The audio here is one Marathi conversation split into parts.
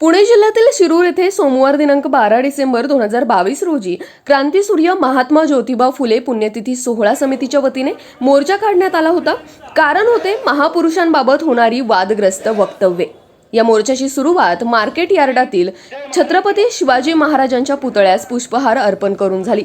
पुणे जिल्ह्यातील शिरूर येथे सोमवार दिनांक बारा डिसेंबर दोन हजार बावीस रोजी क्रांतीसूर्य महात्मा ज्योतिबा फुले पुण्यतिथी सोहळा समितीच्या वतीने मोर्चा काढण्यात आला होता. कारण होते महापुरुषांबाबत होणारी वादग्रस्त वक्तव्ये. या मोर्चाची सुरुवात मार्केट यार्डातील छत्रपती शिवाजी महाराजांच्या पुतळ्यास पुष्पहार अर्पण करून झाली.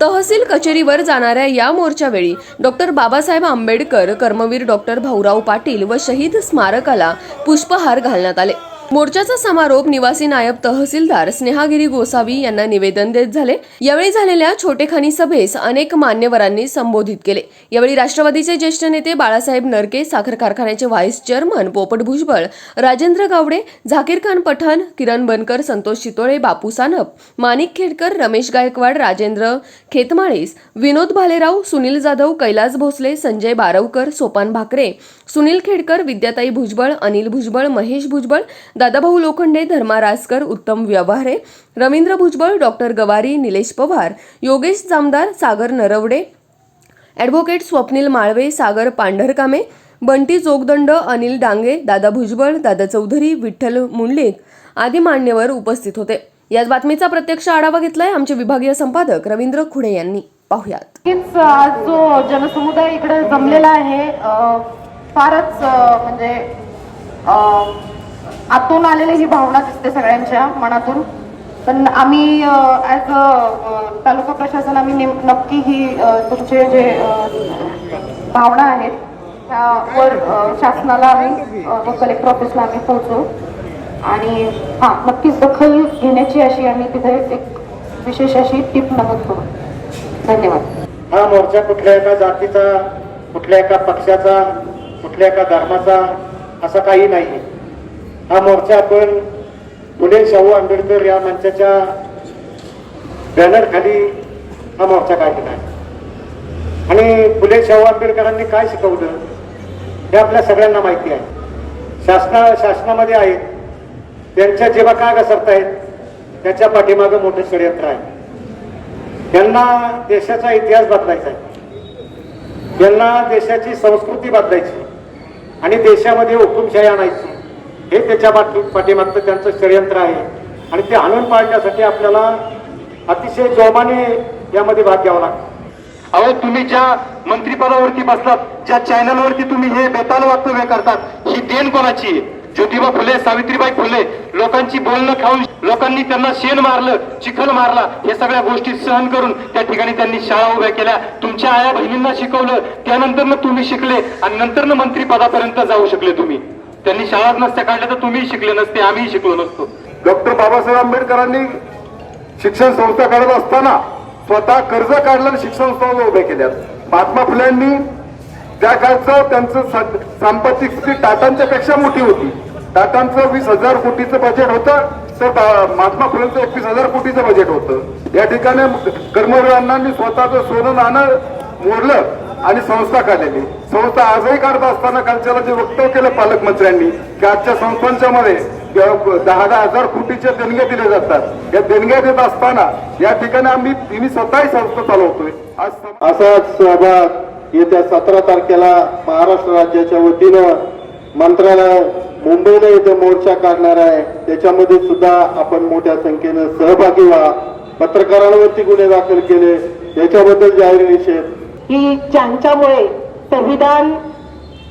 तहसील कचेरीवर जाणाऱ्या या मोर्चावेळी डॉक्टर बाबासाहेब आंबेडकर कर्मवीर डॉक्टर भाऊराव पाटील व शहीद स्मारकाला पुष्पहार घालण्यात आले. मोर्चाचा समारोप निवासी नायब तहसीलदार स्नेहागिरी गोसावी यांना निवेदन देत झाले. यावेळी झालेल्या छोटेखानी सभेस अनेक मान्यवरांनी संबोधित केले. यावेळी राष्ट्रवादीचे ज्येष्ठ नेते बाळासाहेब नरके साखर कारखान्याचे व्हाईस चेअरमन पोपट भुजबळ राजेंद्र गावडे झाकीर खान पठाण किरण बनकर संतोष चितोळे बापू सानप माणिक खेडकर रमेश गायकवाड राजेंद्र खेतमाळीस विनोद भालेराव सुनील जाधव कैलास भोसले संजय बारवकर सोपान भाकरे सुनील खेडकर विद्याताई भुजबळ अनिल भुजबळ महेश भुजबळ दादाभाऊ लोखंडे धर्मा रासकर उत्तम व्यवहारे रवींद्र भुजबळ डॉक्टर गवारी निलेश पवार योगेश जामदार सागर नरवडे ॲडव्होकेट स्वप्नील माळवे सागर पांढरकामे बंटी जोगदंड अनिल डांगे दादा भुजबळ दादा चौधरी विठ्ठल मुंडलिक आदी मान्यवर उपस्थित होते. याच बातमीचा प्रत्यक्ष आढावा घेतलाय आमचे विभागीय संपादक रवींद्र खुडे यांनी. पाहुयात. आज जो जनसमुदाय इकडे जमलेला आहे फारच म्हणजे आतून आलेली ही भावना दिसते सगळ्यांच्या मनातून. पण आम्ही ॲज अ तालुका प्रशासन आम्ही नेम- नक्की ही तुमचे जे भावना आहेत त्यावर शासनाला आम्ही व कलेक्टर ऑफिसला आम्ही पोहोचू. आणि हां नक्कीच दखल घेण्याची अशी आम्ही तिथे एक विशेष अशी टीप नमूद करू. धन्यवाद. हा मोर्चा कुठल्या एका जातीचा कुठल्या एका पक्षाचा कुठल्या एका धर्माचा असा काही नाही. हा मोर्चा आपण पुणे शाहू आंबेडकर या मंचाच्या बॅनर खाली हा मोर्चा काढलेला आहे? आणि फुले शाहू आंबेडकरांनी काय शिकवलं हे आपल्या सगळ्यांना माहिती आहे. शासना शासनामध्ये आहेत. त्यांच्या जेव्हा काय घसरतायत त्याच्या पाठीमागं मोठं षडयंत्र आहे. त्यांना देशाचा इतिहास बदलायचा आहे. त्यांना देशाची संस्कृती बदलायची. आणि देशामध्ये हुकुमशाही आणायची. हे त्याच्या बाबतीत पाठीमागचं त्यांचं षडयंत्र आहे. आणि ते आणून पाळण्यासाठी आपल्याला अतिशय जोमाने यामध्ये भाग घ्यावा लागतो. अहो तुम्ही ज्या मंत्रिपदावरती बसलात ज्या चॅनलवरती तुम्ही हे बेताल वक्तव्य करतात ही देण कोणाची? आहे? ज्योतिबा फुले सावित्रीबाई फुले लोकांची बोलणं खाऊन लोकांनी त्यांना शेण मारलं चिखल मारला हे सगळ्या गोष्टी सहन करून त्या ठिकाणी त्यांनी शाळा उभ्या केल्या तुमच्या आया बहिणींना शिकवलं त्यानंतर तुम्ही शिकले आणि नंतर मंत्रिपदापर्यंत जाऊ शकले तुम्ही. त्यांनी शाळाच नसत्या काढल्या तर तुम्ही शिकले नसते आम्ही शिकलो नसतो. डॉक्टर बाबासाहेब आंबेडकरांनी शिक्षण संस्था काढत असताना स्वतः कर्ज काढलं आणि शिक्षण संस्था उभ्या केल्या महात्मा फुल्यांनी त्या काळचं त्यांचं सा- सांपत्तिक स्थिती टाटांच्या पेक्षा मोठी होती. टाटांचं वीस हजार कोटीचं बजेट होतं तर महात्मा फुलेंचं एकवीस हजार कोटीचं बजेट होतं. या ठिकाणी कर्मवीर अण्णांनी स्वतःचं सोनं नाणं मोडलं. आणि संस्था काढलेली. संस्था आजही काढत असताना कालच्याला जे वक्तव्य केलं पालकमंत्र्यांनी की आजच्या संस्थांच्या मध्ये दहा दहा हजार कोटीच्या देणग्या दिल्या जातात. या देणग्या देत असताना या ठिकाणी आम्ही मी स्वतःही संस्था चालवतोय. आज असाच सहभाग येत्या सतरा तारखेला महाराष्ट्र राज्याच्या वतीनं मंत्रालय मुंबईला येथे मोर्चा काढणार आहे. त्याच्यामध्ये सुद्धा आपण मोठ्या संख्येनं सहभागी व्हा. पत्रकारांवरती गुन्हे दाखल केले. याच्याबद्दल जाहीर निषेध. की ज्यांच्यामुळे संविधान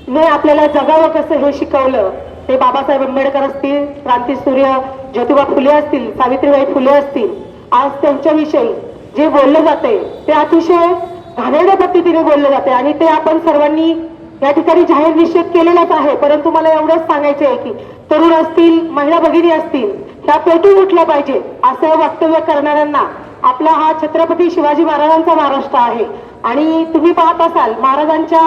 ने आपल्याला जगावं कसं हे शिकवलं ते बाबासाहेब आंबेडकर असतील क्रांतीसूर्य ज्योतिबा फुले असतील सावित्रीबाई फुले असतील आज त्यांच्याविषयी जे बोललं जाते ते अतिशय घाणेरड्या पद्धतीने बोललं जाते आणि ते आपण सर्वांनी या ठिकाणी जाहीर निषेध केलेलाच आहे. परंतु मला एवढंच सांगायचं आहे की तरुण असतील महिला भगिनी असतील त्या पेटून उठल्या पाहिजे असं वक्तव्य करणाऱ्यांना आपला हा छत्रपती शिवाजी महाराजांचा महाराष्ट्र आहे. आणि तुम्ही पाहत असाल महाराजांच्या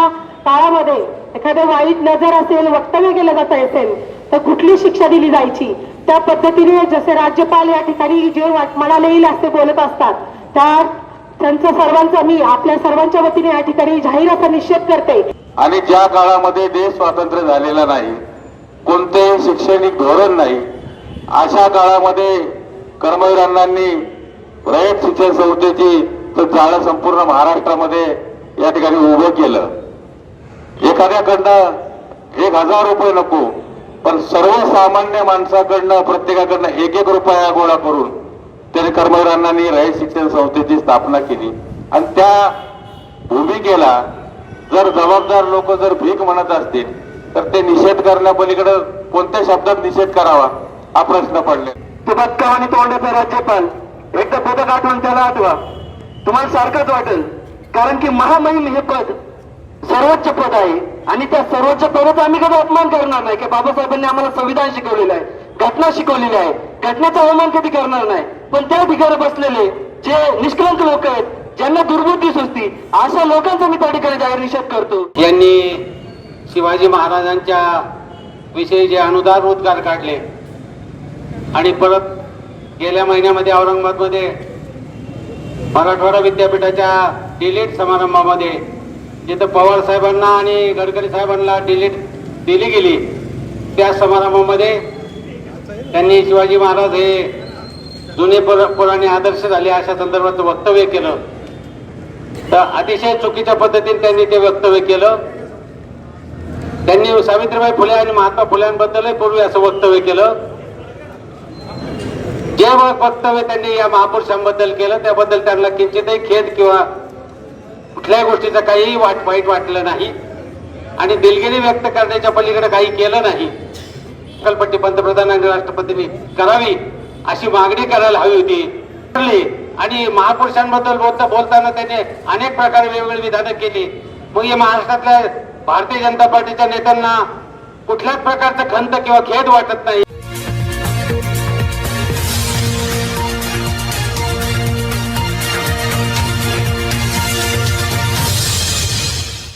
काळामध्ये एखादं वाईट नजर असेल वक्तव्य केलं जात असेल तर कुठली शिक्षा दिली जायची? त्या पद्धतीने जसे राज्यपाल या ठिकाणी जे वाट- मनाला येईल असे बोलत असतात त्या त्यांचं सर्वांचा मी आपल्या सर्वांच्या वतीने या ठिकाणी जाहीर असा निषेध करते. आणि ज्या काळामध्ये देश स्वातंत्र्य झालेला नाही कोणतेही शैक्षणिक धोरण नाही अशा काळामध्ये कर्मवीर रयत शिक्षण संस्थेची तर जाळं संपूर्ण महाराष्ट्रामध्ये या ठिकाणी उभं केलं. एखाद्याकडनं एक हजार रुपये नको पण सर्वसामान्य माणसाकडनं प्रत्येकाकडनं एक एक रुपया गोळा करून त्याने कर्मवीर रयत शिक्षण संस्थेची स्थापना केली. आणि त्या भूमिकेला जर जबाबदार लोक जर भीक म्हणत असतील तर ते निषेध करण्यापलीकडे कोणत्या शब्दात निषेध करावा हा प्रश्न पडले ते बदकाव आणि तोंडाचा राज्यपाल. एकदा पदक आठवण त्याला आठवा. तुम्हाला सारखंच वाटेल. कारण की महामहिम हे पद सर्वोच्च पद आहे. आणि त्या सर्वोच्च पदाचा आम्ही कधी अपमान करणार नाही की बाबासाहेबांनी आम्हाला संविधान शिकवलेलं आहे घटना शिकवलेली आहे. घटनेचा अवमान कधी करणार नाही. पण त्या ठिकाणी बसलेले जे निष्कलंक लोक आहेत ज्यांना दुर्बुद्धी सुचती अशा लोकांचा मी त्या ठिकाणी जाहीर निषेध करतो. यांनी शिवाजी महाराजांच्या विषयी जे अनुदार उद्गार काढले आणि परत गेल्या महिन्यामध्ये औरंगाबादमध्ये मराठवाडा विद्यापीठाच्या डिलीट समारंभामध्ये जिथं पवार साहेबांना आणि गडकरी साहेबांना डिलीट दिली गेली त्या समारंभामध्ये त्यांनी शिवाजी महाराज हे जुने पुर पुराणे आदर्श झाले अशा संदर्भात वक्तव्य केलं. तर अतिशय चुकीच्या पद्धतीने त्यांनी ते वक्तव्य केलं. त्यांनी सावित्रीबाई फुले आणि महात्मा फुल्यांबद्दलही पूर्वी असं वक्तव्य केलं. जे वक्तव्य त्यांनी या महापुरुषांबद्दल केलं त्याबद्दल त्यांना किंचितही खेद किंवा कुठल्याही गोष्टीचं काहीही वाट वाईट वाटलं नाही. आणि दिलगिरी व्यक्त करण्याच्या पलीकडे काही केलं नाही. कलपट्टी पंतप्रधान आणि राष्ट्रपतींनी करावी अशी मागणी करायला हवी होती. आणि महापुरुषांबद्दल बोलता बोलताना त्याने अनेक प्रकारे वेगवेगळी विधानं केली. मग या महाराष्ट्रातल्या भारतीय जनता पार्टीच्या नेत्यांना कुठल्याच प्रकारचं खंत किंवा खेद वाटत नाही.